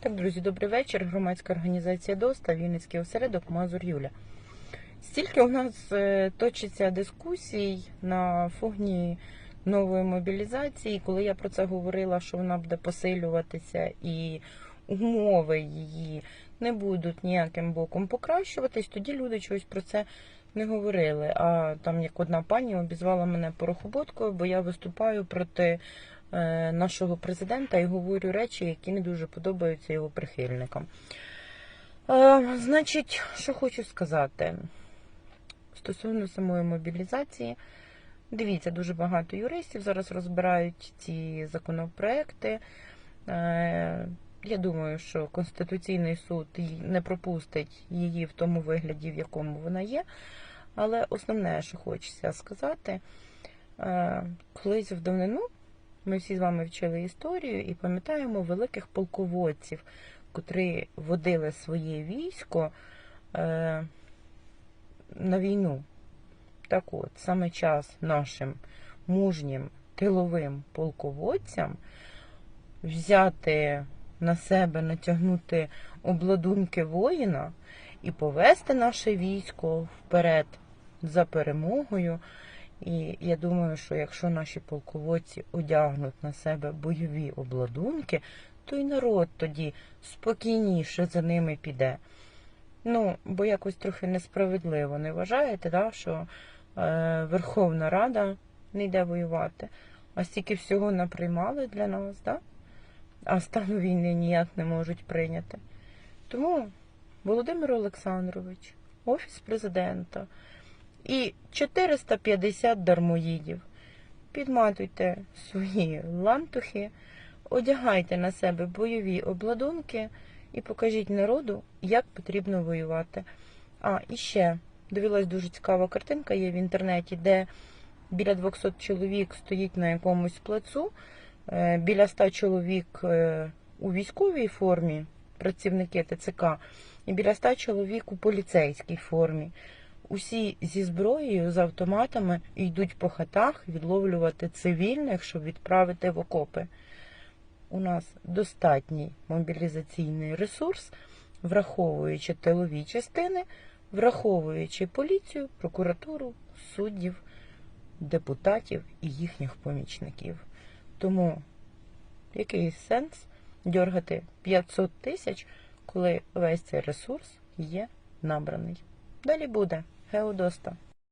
Так, друзі, добрий вечір. Громадська організація ДОСТА, Вінницький осередок Мазур Юля. Стільки у нас е, точиться дискусій на фоні нової мобілізації, коли я про це говорила, що вона буде посилюватися і умови її не будуть ніяким боком покращуватись, тоді люди чогось про це не говорили. А там як одна пані обізвала мене порохоботкою, бо я виступаю проти нашого президента і говорю речі, які не дуже подобаються його прихильникам. Е, значить, що хочу сказати стосовно самої мобілізації. Дивіться, дуже багато юристів зараз розбирають ці законопроекти. Е, Я думаю, що Конституційний суд не пропустить її в тому вигляді, в якому вона є. Але основне, що хочеться сказати, е, колись в давнину ми всі з вами вчили історію і пам'ятаємо великих полководців, котрі водили своє військо е, на війну. Так от, саме час нашим мужнім тиловим полководцям взяти на себе, натягнути обладунки воїна і повести наше військо вперед за перемогою. І я думаю, що якщо наші полководці одягнуть на себе бойові обладунки, то й народ тоді спокійніше за ними піде. Ну, бо якось трохи несправедливо, не вважаєте, да, що е, Верховна Рада не йде воювати, а стільки всього наприймали для нас, да? а стану війни ніяк не можуть прийняти. Тому Володимир Олександрович, Офіс президента і 450 дармоїдів. Підматуйте свої лантухи, одягайте на себе бойові обладунки і покажіть народу, як потрібно воювати. А, і ще дивилась дуже цікава картинка є в інтернеті, де біля 200 чоловік стоїть на якомусь плацу, е, біля 100 чоловік е, у військовій формі, працівники ТЦК, і біля 100 чоловік у поліцейській формі. Усі зі зброєю, з автоматами йдуть по хатах відловлювати цивільних, щоб відправити в окопи. У нас достатній мобілізаційний ресурс, враховуючи тилові частини, враховуючи поліцію, прокуратуру, суддів, депутатів і їхніх помічників. Тому який сенс дергати 500 тисяч, коли весь цей ресурс є набраний? Далі буде Heudosta.